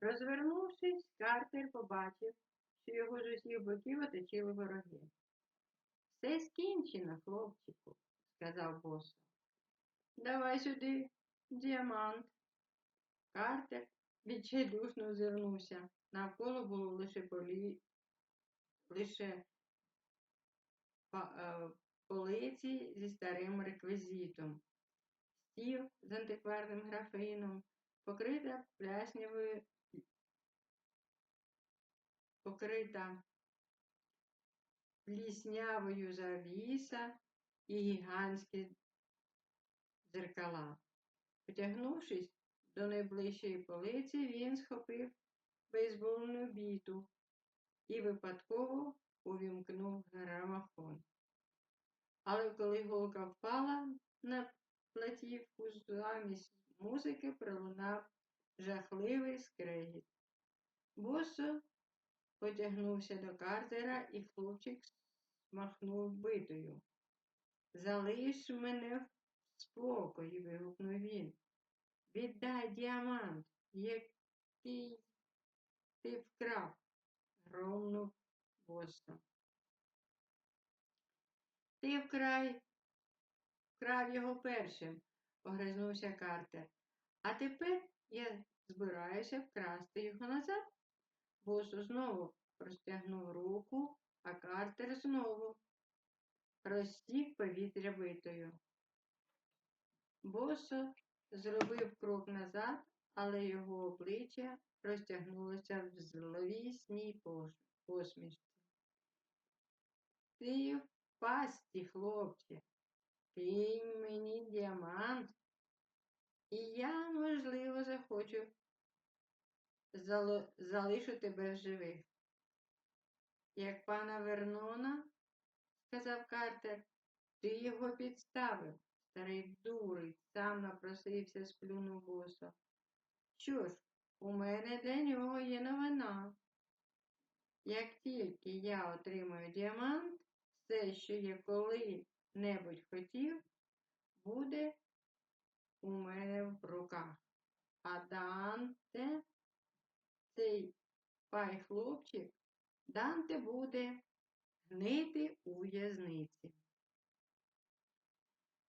Розвернувшись, Картер побачив, що його з усіх боків оточили вороги. Все скінчено, хлопчику, сказав босо. Давай сюди діамант. Картер відчайдушно озирнувся. Навколо було лише полі... лише е, полиці зі старим реквізитом, стіл з антикварним графином, покрита пляснявою, покрита пліснявою завіса і гігантські дзеркала. Потягнувшись до найближчої полиці, він схопив бейсбольну біту і випадково увімкнув грамофон. Але коли голка впала на платівку, замість музики пролунав жахливий скрегіт. Босо потягнувся до Картера, і хлопчик смахнув битою. Залиш мене в спокої, вигукнув він. Віддай діамант, який ти вкрав, громнув Босо. Ти вкрай вкрав його першим, огризнувся Картер. А тепер я збираюся вкрасти його назад. Босо знову простягнув руку, а Картер знову розтік повітря битою. Босо зробив крок назад, але його обличчя розтягнулося в зловісній посмішці. Ти в пасті, хлопче, кинь мені діамант, і я, можливо, захочу залишу тебе живих. Як пана Вернона, сказав Картер, ти його підставив. Старий дурень сам напросився, сплюнув босо. Що ж, у мене для нього є новина. Як тільки я отримаю діамант, все, що я коли-небудь хотів, буде у мене в руках. А Данте, цей пай хлопчик, Данте буде гнити у в'язниці.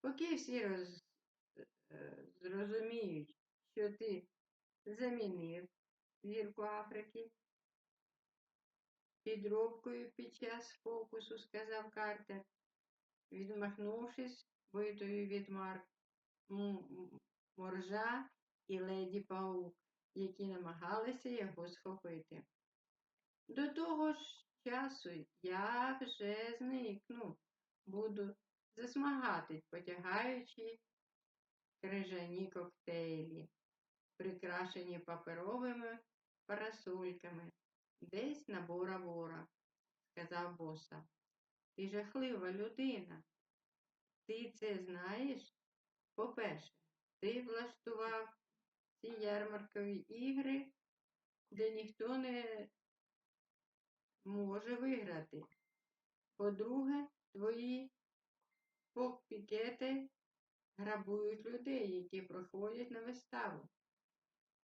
Поки всі роз, е, зрозуміють, що ти замінив зірку Африки підробкою під час фокусу, сказав Картер, відмахнувшись битою від Марк Моржа і леді Паук, які намагалися його схопити. До того ж часу я вже зникну, буду засмагати, потягаючи крижані коктейлі, прикрашені паперовими парасольками, десь на Бора-Бора, сказав боса. Ти жахлива людина. Ти це знаєш? По-перше, ти влаштував ці ярмаркові ігри, де ніхто не може виграти. По-друге, твої покпікети грабують людей, які проходять на виставу.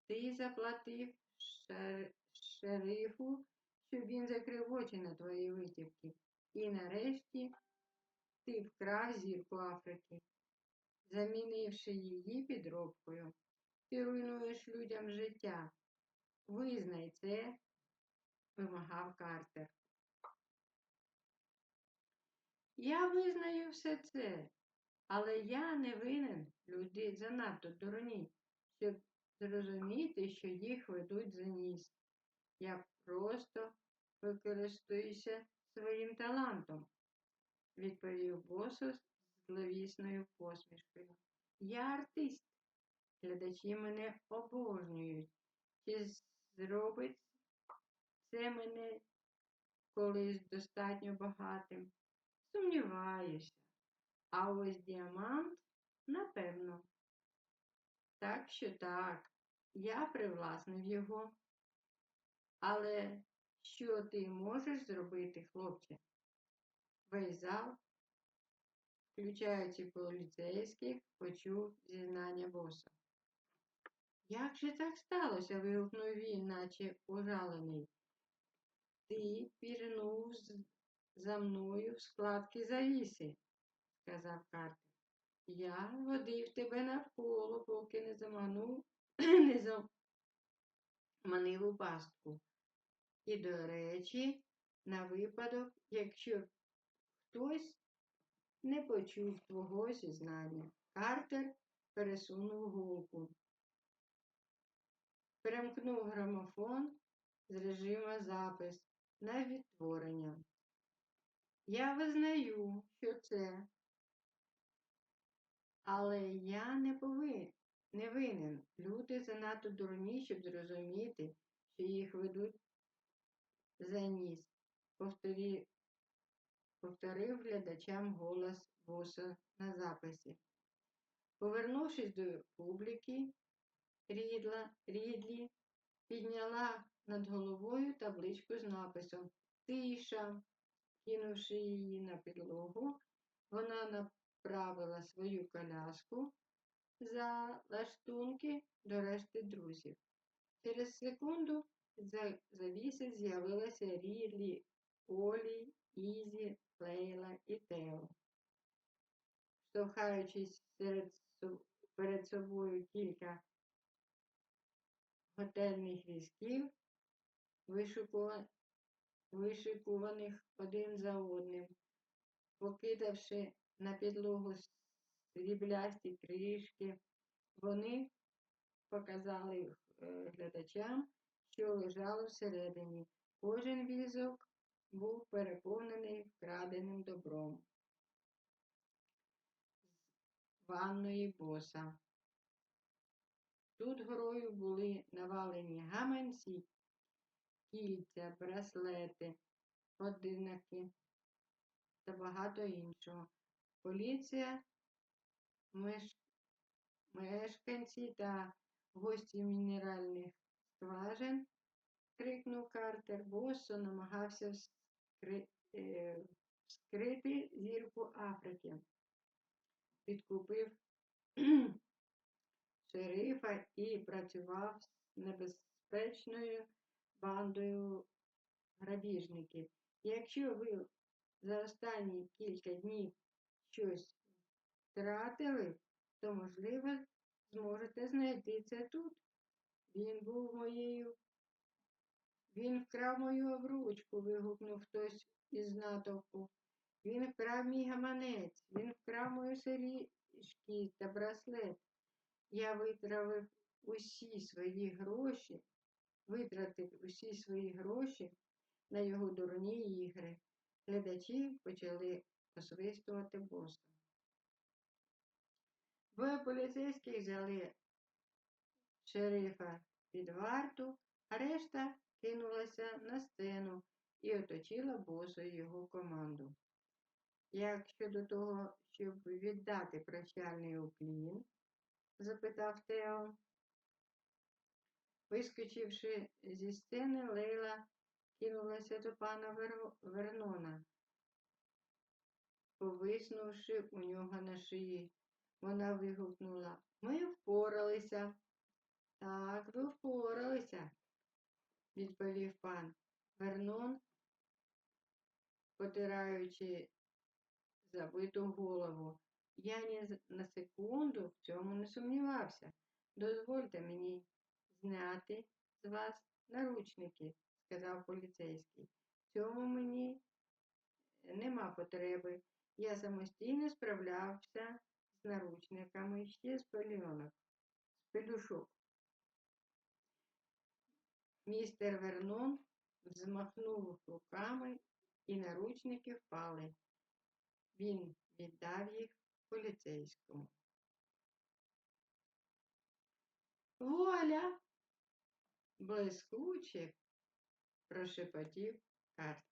Ти заплатив шер- шерифу, щоб він закрив очі на твої витівки. І нарешті ти вкрав зірку Африки, замінивши її підробкою. Ти руйнуєш людям життя. Визнай це, вимагав Картер. Я визнаю все це, але я не винен. Люди занадто дурні, щоб зрозуміти, що їх ведуть за ніс. Я просто використовуюся своїм талантом, відповів босо з зловісною посмішкою. Я артист. Глядачі мене обожнюють. Чи зробить це мене колись достатньо багатим? Сумніваюся. А ось діамант, напевно. Так що так, я привласнив його. Але що ти можеш зробити, хлопче? Весь зал, включаючи поліцейських, почув зізнання боса. Як же так сталося? вигукнув він, наче ужалений. Ти пірнув за мною в складки завіси, сказав Картер. Я водив тебе навколо, поки не заманув, не заманив у пастку. І, до речі, на випадок, якщо хтось не почув твого зізнання. Картер пересунув голку. Перемкнув грамофон з режиму запис на відтворення. Я визнаю, що це, але я не повинен, не винен. Люди занадто дурні, щоб зрозуміти, що їх ведуть за ніс. Повторі, повторив глядачам голос боса на записі. Повернувшись до публіки, Рідла, Рідлі підняла над головою табличку з написом Тиша. Кинувши її на підлогу, вона направила свою коляску за лаштунки до решти друзів. Через секунду за завіси з'явилися Рідлі, Олі, Ізі, Лейла і Тео. Штовхаючись перед собою кілька готельних візків, вишикуваних один за одним, покидавши на підлогу сріблясті кришки, вони показали е, глядачам, що лежало всередині. Кожен візок був переповнений вкраденим добром ванної боса. Тут горою були навалені гаманці, кільця, браслети, годинники та багато іншого. Поліція, меш... мешканці та гості мінеральних скважин, крикнув Картер, босо намагався вскри... е, вскрити зірку Африки. Підкупив шерифа і працював з небезпечною бандою грабіжників. Якщо ви за останні кілька днів щось втратили, то, можливо, зможете знайти це тут. Він був моєю. Він вкрав мою обручку, вигукнув хтось із натовпу. Він вкрав мій гаманець, він вкрав мою сережки та браслет. Я витратив усі свої гроші, витратив усі свої гроші на його дурні ігри. Глядачі почали посвистувати боса. Двоє поліцейських взяли шерифа під варту, а решта кинулася на сцену і оточила босу його команду. Як щодо того, щоб віддати прощальний уклін, запитав Тео. Вискочивши зі сцени, Лейла кинулася до пана Вер... Вернона, повиснувши у нього на шиї. Вона вигукнула Ми впоралися. Так, ви впоралися, відповів пан Вернон, потираючи забиту голову. Я ні на секунду в цьому не сумнівався. Дозвольте мені зняти з вас наручники, сказав поліцейський. Цьому мені нема потреби. Я самостійно справлявся з наручниками ще з пельонок, з пелюшок. Містер Вернон взмахнув руками, і наручники впали. Він віддав їх поліцейському. Вуаля! Блискуче, прошепотів Картер.